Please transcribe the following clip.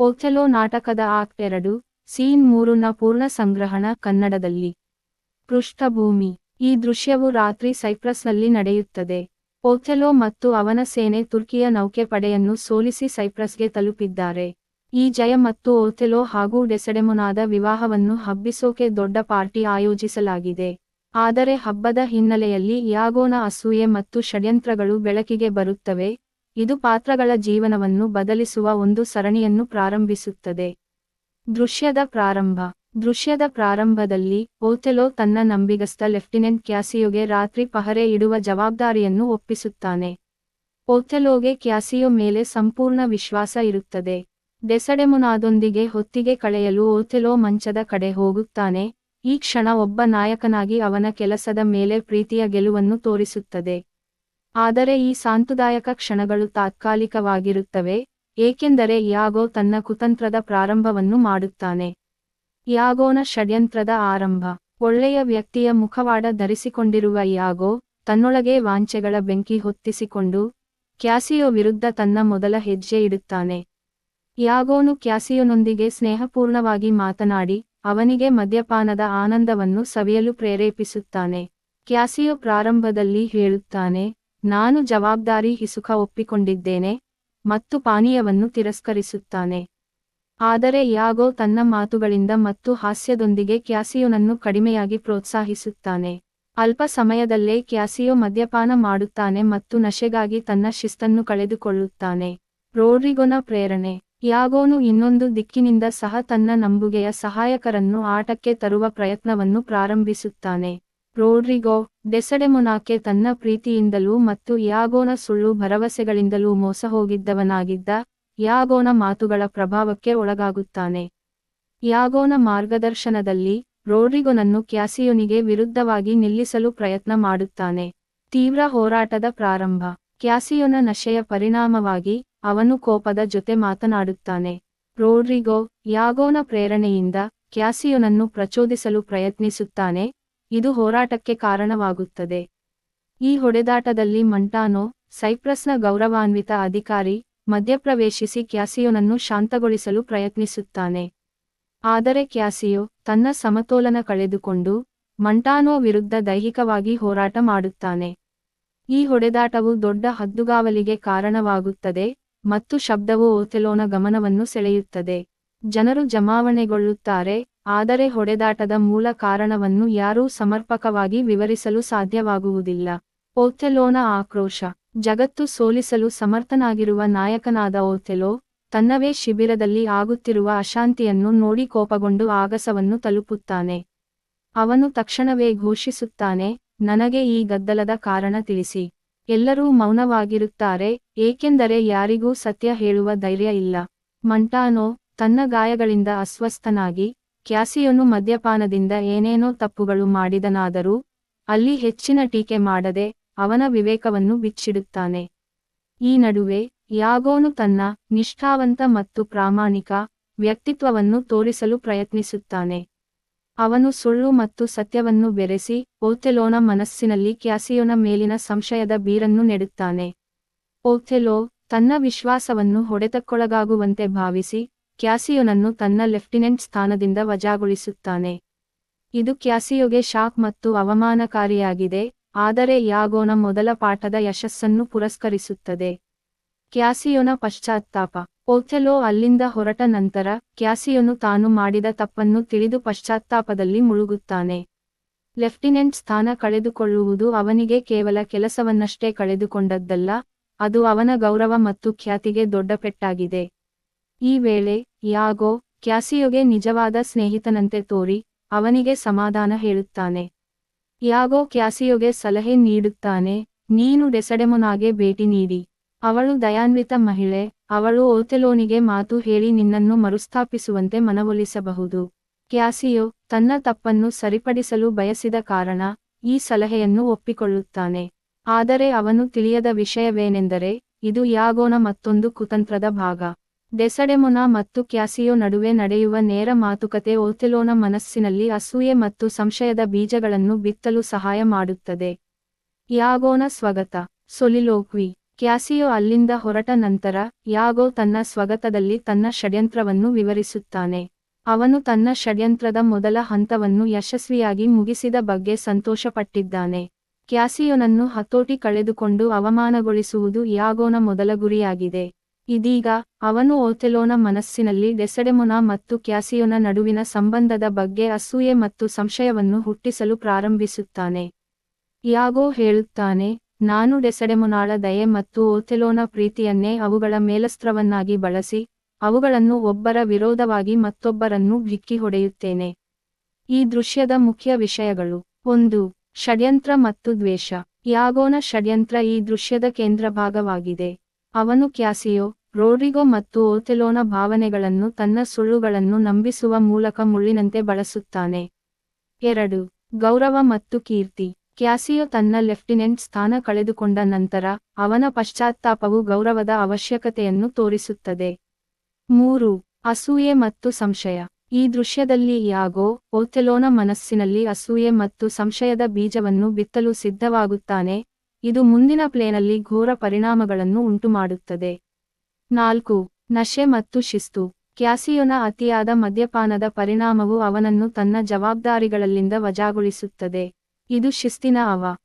Othello ನಾಟಕದ act ಎರಡು, scene ಮೂರುನ ಪೂರ್ಣ ಸಂಗ್ರಹಣ ಕನ್ನಡದಲ್ಲಿ. ಪೃಷ್ಠಭೂಮಿ. ಈ ದೃಶ್ಯವು ರಾತ್ರಿ ಸೈಪ್ರಸ್ನಲ್ಲಿ ನಡೆಯುತ್ತದೆ. ಪೋಚಲೋ ಮತ್ತು ಅವನ ಸೇನೆ ತುರ್ಕಿಯ ನೌಕೆಪಡೆಯನ್ನು ಸೋಲಿಸಿ ಸೈಪ್ರಸ್ಗೆ ತಲುಪಿದ್ದಾರೆ. ಈ ಜಯ ಮತ್ತು ಓಥೆಲೋ ಹಾಗೂ ಡೆಸೆಡೆಮೊನಾದ ವಿವಾಹವನ್ನು ಹಬ್ಬಿಸೋಕೆ ದೊಡ್ಡ ಪಾರ್ಟಿ ಆಯೋಜಿಸಲಾಗಿದೆ. ಆದರೆ ಹಬ್ಬದ ಹಿನ್ನೆಲೆಯಲ್ಲಿ ಯಾಗೋನ ಅಸೂಯೆ ಮತ್ತು ಷಡ್ಯಂತ್ರಗಳು ಬೆಳಕಿಗೆ ಬರುತ್ತವೆ. ಇದು ಪಾತ್ರಗಳ ಜೀವನವನ್ನು ಬದಲಿಸುವ ಒಂದು ಸರಣಿಯನ್ನು ಪ್ರಾರಂಭಿಸುತ್ತದೆ. ದೃಶ್ಯದ ಪ್ರಾರಂಭ. ದೃಶ್ಯದ ಪ್ರಾರಂಭದಲ್ಲಿ ಓಥೆಲೋ ತನ್ನ ನಂಬಿಗಸ್ತ ಲೆಫ್ಟಿನೆಂಟ್ ಕ್ಯಾಸಿಯೋಗೆ ರಾತ್ರಿ ಪಹರೆ ಇಡುವ ಜವಾಬ್ದಾರಿಯನ್ನು ಒಪ್ಪಿಸುತ್ತಾನೆ. ಓಥೆಲೋಗೆ ಕ್ಯಾಸಿಯೋ ಮೇಲೆ ಸಂಪೂರ್ಣ ವಿಶ್ವಾಸ ಇರುತ್ತದೆ. ಡೆಸಡೆಮುನಾದೊಂದಿಗೆ ಹೊತ್ತಿಗೆ ಕಳೆಯಲು ಓಥೆಲೋ ಮಂಚದ ಕಡೆ ಹೋಗುತ್ತಾನೆ. ಈ ಕ್ಷಣ ಒಬ್ಬ ನಾಯಕನಾಗಿ ಅವನ ಕೆಲಸದ ಮೇಲೆ ಪ್ರೀತಿಯ ಗೆಲುವನ್ನು ತೋರಿಸುತ್ತದೆ. ಆದರೆ ಈ ಸಾಂತುದಾಯಕ ಕ್ಷಣಗಳು ತಾತ್ಕಾಲಿಕವಾಗಿರುತ್ತವೆ, ಏಕೆಂದರೆ ಯಾಗೋ ತನ್ನ ಕುತಂತ್ರದ ಪ್ರಾರಂಭವನ್ನು ಮಾಡುತ್ತಾನೆ. ಯಾಗೋನ ಷಡ್ಯಂತ್ರದ ಆರಂಭ. ಒಳ್ಳೆಯ ವ್ಯಕ್ತಿಯ ಮುಖವಾಡ ಧರಿಸಿಕೊಂಡಿರುವ ಯಾಗೋ ತನ್ನೊಳಗೆ ವಾಂಛೆಗಳ ಬೆಂಕಿ ಹೊತ್ತಿಸಿಕೊಂಡು ಕ್ಯಾಸಿಯೋ ವಿರುದ್ಧ ತನ್ನ ಮೊದಲ ಹೆಜ್ಜೆ ಇಡುತ್ತಾನೆ. ಯಾಗೋನು ಕ್ಯಾಸಿಯೋನೊಂದಿಗೆ ಸ್ನೇಹಪೂರ್ಣವಾಗಿ ಮಾತನಾಡಿ ಅವನಿಗೆ ಮದ್ಯಪಾನದ ಆನಂದವನ್ನು ಸವಿಯಲು ಪ್ರೇರೇಪಿಸುತ್ತಾನೆ. ಕ್ಯಾಸಿಯೋ ಪ್ರಾರಂಭದಲ್ಲಿ ಹೇಳುತ್ತಾನೆ ನಾನು ಜವಾಬ್ದಾರಿ ಹಿಸುಖ ಒಪ್ಪಿಕೊಂಡಿದ್ದೇನೆ ಮತ್ತು ಪಾನೀಯವನ್ನು ತಿರಸ್ಕರಿಸುತ್ತಾನೆ. ಆದರೆ ಯಾಗೋ ತನ್ನ ಮಾತುಗಳಿಂದ ಮತ್ತು ಹಾಸ್ಯದೊಂದಿಗೆ ಕ್ಯಾಸಿಯೋನನ್ನು ಕಡಿಮೆಯಾಗಿ ಪ್ರೋತ್ಸಾಹಿಸುತ್ತಾನೆ. ಅಲ್ಪ ಸಮಯದಲ್ಲೇ ಕ್ಯಾಸಿಯೋ ಮದ್ಯಪಾನ ಮಾಡುತ್ತಾನೆ ಮತ್ತು ನಶೆಗಾಗಿ ತನ್ನ ಶಿಸ್ತನ್ನು ಕಳೆದುಕೊಳ್ಳುತ್ತಾನೆ. ರೋಡ್ರಿಗೊನ ಪ್ರೇರಣೆ. ಯಾಗೋನು ಇನ್ನೊಂದು ದಿಕ್ಕಿನಿಂದ ಸಹ ತನ್ನ ನಂಬುಗೆಯ ಸಹಾಯಕರನ್ನು ಆಟಕ್ಕೆ ತರುವ ಪ್ರಯತ್ನವನ್ನು ಪ್ರಾರಂಭಿಸುತ್ತಾನೆ. ರೋಡ್ರಿಗೋ, ಡೆಸಡೆಮೊನಾಕೆ ತನ್ನ ಪ್ರೀತಿಯಿಂದಲೂ ಮತ್ತು ಯಾಗೋನ ಸುಳ್ಳು ಭರವಸೆಗಳಿಂದಲೂ ಮೋಸ ಹೋಗಿದ್ದವನಾಗಿದ್ದ ಯಾಗೋನ ಮಾತುಗಳ ಪ್ರಭಾವಕ್ಕೆ ಒಳಗಾಗುತ್ತಾನೆ. ಯಾಗೋನ ಮಾರ್ಗದರ್ಶನದಲ್ಲಿ ರೋಡ್ರಿಗೊನನ್ನು ಕ್ಯಾಸಿಯೋನಿಗೆ ವಿರುದ್ಧವಾಗಿ ನಿಲ್ಲಿಸಲು ಪ್ರಯತ್ನ ಮಾಡುತ್ತಾನೆ. ತೀವ್ರ ಹೋರಾಟದ ಪ್ರಾರಂಭ. ಕ್ಯಾಸಿಯೋನ ನಶೆಯ ಪರಿಣಾಮವಾಗಿ ಅವನು ಕೋಪದ ಜೊತೆ ಮಾತನಾಡುತ್ತಾನೆ. ರೋಡ್ರಿಗೋ, ಯಾಗೋನ ಪ್ರೇರಣೆಯಿಂದ ಕ್ಯಾಸಿಯೋನನ್ನು ಪ್ರಚೋದಿಸಲು ಪ್ರಯತ್ನಿಸುತ್ತಾನೆ. ಇದು ಹೋರಾಟಕ್ಕೆ ಕಾರಣವಾಗುತ್ತದೆ. ಈ ಹೊಡೆದಾಟದಲ್ಲಿ ಮಂಟಾನೋ, ಸೈಪ್ರಸ್ನ ಗೌರವಾನ್ವಿತ ಅಧಿಕಾರಿ, ಮಧ್ಯಪ್ರವೇಶಿಸಿ ಕ್ಯಾಸಿಯೋನನ್ನು ಶಾಂತಗೊಳಿಸಲು ಪ್ರಯತ್ನಿಸುತ್ತಾನೆ. ಆದರೆ ಕ್ಯಾಸಿಯೋ ತನ್ನ ಸಮತೋಲನ ಕಳೆದುಕೊಂಡು, ಮಂಟಾನೋ ವಿರುದ್ಧ ದೈಹಿಕವಾಗಿ ಹೋರಾಟ ಮಾಡುತ್ತಾನೆ. ಈ ಹೊಡೆದಾಟವು ದೊಡ್ಡ ಹದ್ದುಗಾವಲಿಗೆ ಕಾರಣವಾಗುತ್ತದೆ ಮತ್ತು ಶಬ್ದವು ಓಥೆಲೋನ ಗಮನವನ್ನು ಸೆಳೆಯುತ್ತದೆ. ಜನರು ಜಮಾವಣೆಗೊಳ್ಳುತ್ತಾರೆ ಆದರೆ ಹೊಡೆದಾಟದ ಮೂಲ ಕಾರಣವನ್ನು ಯಾರೂ ಸಮರ್ಪಕವಾಗಿ ವಿವರಿಸಲು ಸಾಧ್ಯವಾಗುವುದಿಲ್ಲ. ಓಥೆಲೋನ ಆಕ್ರೋಶ. ಜಗತ್ತು ಸೋಲಿಸಲು ಸಮರ್ಥನಾಗಿರುವ ನಾಯಕನಾದ ಓಥೆಲೋ ತನ್ನವೇ ಶಿಬಿರದಲ್ಲಿ ಆಗುತ್ತಿರುವ ಅಶಾಂತಿಯನ್ನು ನೋಡಿ ಕೋಪಗೊಂಡು ಆಗಸವನ್ನು ತಲುಪುತ್ತಾನೆ. ಅವನು ತಕ್ಷಣವೇ ಘೋಷಿಸುತ್ತಾನೆ, ನನಗೆ ಈ ಗದ್ದಲದ ಕಾರಣ ತಿಳಿಸಿ. ಎಲ್ಲರೂ ಮೌನವಾಗಿರುತ್ತಾರೆ, ಏಕೆಂದರೆ ಯಾರಿಗೂ ಸತ್ಯ ಹೇಳುವ ಧೈರ್ಯ ಇಲ್ಲ. ಮಂಟಾನೋ, ತನ್ನ ಗಾಯಗಳಿಂದ ಅಸ್ವಸ್ಥನಾಗಿ ಕ್ಯಾಸಿಯೋನು ಮದ್ಯಪಾನದಿಂದ ಏನೇನೋ ತಪ್ಪುಗಳು ಮಾಡಿದನಾದರೂ, ಅಲ್ಲಿ ಹೆಚ್ಚಿನ ಟೀಕೆ ಮಾಡದೆ ಅವನ ವಿವೇಕವನ್ನು ಬಿಚ್ಚಿಡುತ್ತಾನೆ. ಈ ನಡುವೆ ಯಾಗೋನು ತನ್ನ ನಿಷ್ಠಾವಂತ ಮತ್ತು ಪ್ರಾಮಾಣಿಕ ವ್ಯಕ್ತಿತ್ವವನ್ನು ತೋರಿಸಲು ಪ್ರಯತ್ನಿಸುತ್ತಾನೆ. ಅವನು ಸುಳ್ಳು ಮತ್ತು ಸತ್ಯವನ್ನು ಬೆರೆಸಿ ಓಥೆಲೋನ ಮನಸ್ಸಿನಲ್ಲಿ ಕ್ಯಾಸಿಯೋನ ಮೇಲಿನ ಸಂಶಯದ ಬೀರನ್ನು ನೆಡುತ್ತಾನೆ. ಓಥೆಲೋ ತನ್ನ ವಿಶ್ವಾಸವನ್ನು ಹೊಡೆತಕ್ಕೊಳಗಾಗುವಂತೆ ಭಾವಿಸಿ ಕ್ಯಾಸಿಯೋನನ್ನು ತನ್ನ ಲೆಫ್ಟಿನೆಂಟ್ ಸ್ಥಾನದಿಂದ ವಜಾಗೊಳಿಸುತ್ತಾನೆ. ಇದು ಕ್ಯಾಸಿಯೋಗೆ ಶಾಕ್ ಮತ್ತು ಅವಮಾನಕಾರಿಯಾಗಿದೆ, ಆದರೆ ಯಾಗೋನ ಮೊದಲ ಪಾಠದ ಯಶಸ್ಸನ್ನು ಪುರಸ್ಕರಿಸುತ್ತದೆ. ಕ್ಯಾಸಿಯೊನ ಪಶ್ಚಾತ್ತಾಪ. ಓಥೆಲೋ ಅಲ್ಲಿಂದ ಹೊರಟ ನಂತರ ಕ್ಯಾಸಿಯೋನು ತಾನು ಮಾಡಿದ ತಪ್ಪನ್ನು ತಿಳಿದು ಪಶ್ಚಾತ್ತಾಪದಲ್ಲಿ ಮುಳುಗುತ್ತಾನೆ. ಲೆಫ್ಟಿನೆಂಟ್ ಸ್ಥಾನ ಕಳೆದುಕೊಳ್ಳುವುದು ಅವನಿಗೆ ಕೇವಲ ಕೆಲಸವನ್ನಷ್ಟೇ ಕಳೆದುಕೊಂಡದ್ದಲ್ಲ, ಅದು ಅವನ ಗೌರವ ಮತ್ತು ಖ್ಯಾತಿಗೆ ದೊಡ್ಡ ಪೆಟ್ಟಾಗಿದೆ. ಈ ವೇಳೆ ಯಾಗೋ ಕ್ಯಾಸಿಯೋಗೆ ನಿಜವಾದ ಸ್ನೇಹಿತನಂತೆ ತೋರಿ ಅವನಿಗೆ ಸಮಾಧಾನ ಹೇಳುತ್ತಾನೆ. ಯಾಗೋ ಕ್ಯಾಸಿಯೋಗೆ ಸಲಹೆ ನೀಡುತ್ತಾನೆ, ನೀನು ಡೆಸಡೆಮೊನಾಗೆ ಭೇಟಿ ನೀಡಿ. ಅವಳು ದಯಾನ್ವಿತ ಮಹಿಳೆ, ಅವಳು ಓತೆಲೋನಿಗೆ ಮಾತು ಹೇಳಿ ನಿನ್ನನ್ನು ಮರುಸ್ಥಾಪಿಸುವಂತೆ ಮನವೊಲಿಸಬಹುದು. ಕ್ಯಾಸಿಯೋ ತನ್ನ ತಪ್ಪನ್ನು ಸರಿಪಡಿಸಲು ಬಯಸಿದ ಕಾರಣ ಈ ಸಲಹೆಯನ್ನು ಒಪ್ಪಿಕೊಳ್ಳುತ್ತಾನೆ. ಆದರೆ ಅವನು ತಿಳಿಯದ ವಿಷಯವೇನೆಂದರೆ, ಇದು ಯಾಗೋನ ಮತ್ತೊಂದು ಕುತಂತ್ರದ ಭಾಗ. ಡೆಸಡೆಮೊನಾ ಮತ್ತು ಕ್ಯಾಸಿಯೋ ನಡುವೆ ನಡೆಯುವ ನೇರ ಮಾತುಕತೆ ಓಥೆಲೋನ ಮನಸ್ಸಿನಲ್ಲಿ ಅಸೂಯೆ ಮತ್ತು ಸಂಶಯದ ಬೀಜಗಳನ್ನು ಬಿತ್ತಲು ಸಹಾಯ ಮಾಡುತ್ತದೆ. ಯಾಗೋನ ಸ್ವಗತ. ಸೊಲಿಲೋಕ್ವಿ. ಕ್ಯಾಸಿಯೋ ಅಲ್ಲಿಂದ ಹೊರಟ ನಂತರ, ಯಾಗೋ ತನ್ನ ಸ್ವಗತದಲ್ಲಿ ತನ್ನ ಷಡ್ಯಂತ್ರವನ್ನು ವಿವರಿಸುತ್ತಾನೆ. ಅವನು ತನ್ನ ಷಡ್ಯಂತ್ರದ ಮೊದಲ ಹಂತವನ್ನು ಯಶಸ್ವಿಯಾಗಿ ಮುಗಿಸಿದ ಬಗ್ಗೆ ಸಂತೋಷಪಟ್ಟಿದ್ದಾನೆ. ಕ್ಯಾಸಿಯೋನನ್ನು ಹತೋಟಿ ಕಳೆದುಕೊಂಡು ಅವಮಾನಗೊಳಿಸುವುದು ಯಾಗೋನ ಮೊದಲ ಗುರಿಯಾಗಿದೆ. ಇದೀಗ ಅವನು ಓಥೆಲೋನ ಮನಸ್ಸಿನಲ್ಲಿ ಡೆಸಡೆಮೊನ ಮತ್ತು ಕ್ಯಾಸಿಯೋನ ನಡುವಿನ ಸಂಬಂಧದ ಬಗ್ಗೆ ಅಸೂಯೆ ಮತ್ತು ಸಂಶಯವನ್ನು ಹುಟ್ಟಿಸಲು ಪ್ರಾರಂಭಿಸುತ್ತಾನೆ. ಯಾಗೋ ಹೇಳುತ್ತಾನೆ, ನಾನು ಡೆಸೆಡೆಮೊನಾಳ ದಯೆ ಮತ್ತು ಓಥೆಲೋನ ಪ್ರೀತಿಯನ್ನೇ ಅವುಗಳ ಮೇಲಸ್ತ್ರವನ್ನಾಗಿ ಬಳಸಿ, ಅವುಗಳನ್ನು ಒಬ್ಬರ ವಿರೋಧವಾಗಿ ಮತ್ತೊಬ್ಬರನ್ನು ಭಿಕ್ಕಿ ಹೊಡೆಯುತ್ತೇನೆ. ಈ ದೃಶ್ಯದ ಮುಖ್ಯ ವಿಷಯಗಳು. ಒಂದು, ಷಡ್ಯಂತ್ರ ಮತ್ತು ದ್ವೇಷ. ಯಾಗೋನ ಷಡ್ಯಂತ್ರ ಈ ದೃಶ್ಯದ ಕೇಂದ್ರ ಭಾಗವಾಗಿದೆ. ಅವನು ಕ್ಯಾಸಿಯೋ, ರೋಡ್ರಿಗೋ ಮತ್ತು ಓಥೆಲೋನ ಭಾವನೆಗಳನ್ನು ತನ್ನ ಸುಳ್ಳುಗಳನ್ನು ನಂಬಿಸುವ ಮೂಲಕ ಮುಳ್ಳಿನಂತೆ ಬಳಸುತ್ತಾನೆ. ಎರಡು, ಗೌರವ ಮತ್ತು ಕೀರ್ತಿ. ಕ್ಯಾಸಿಯೋ ತನ್ನ ಲೆಫ್ಟಿನೆಂಟ್ ಸ್ಥಾನ ಕಳೆದುಕೊಂಡ ನಂತರ ಅವನ ಪಶ್ಚಾತ್ತಾಪವು ಗೌರವದ ಅವಶ್ಯಕತೆಯನ್ನು ತೋರಿಸುತ್ತದೆ. ಮೂರು, ಅಸೂಯೆ ಮತ್ತು ಸಂಶಯ. ಈ ದೃಶ್ಯದಲ್ಲಿ ಯಾಗೋ ಓಥೆಲೋನ ಮನಸ್ಸಿನಲ್ಲಿ ಅಸೂಯೆ ಮತ್ತು ಸಂಶಯದ ಬೀಜವನ್ನು ಬಿತ್ತಲು ಸಿದ್ಧವಾಗುತ್ತಾನೆ ಇದು ಮುಂದಿನ ಪ್ಲೇನಲ್ಲಿ ಘೋರ ಪರಿಣಾಮಗಳನ್ನು ಉಂಟುಮಾಡುತ್ತದೆ. ನಾಲ್ಕು, ನಶೆ ಮತ್ತು ಶಿಸ್ತು. ಕ್ಯಾಸಿಯೋನ ಅತಿಯಾದ ಮದ್ಯಪಾನದ ಪರಿಣಾಮವು ಅವನನ್ನು ತನ್ನ ಜವಾಬ್ದಾರಿಗಳಲ್ಲಿಂದ ವಜಾಗೊಳಿಸುತ್ತದೆ. ಇದು ಶಿಸ್ತಿನ ಅವ.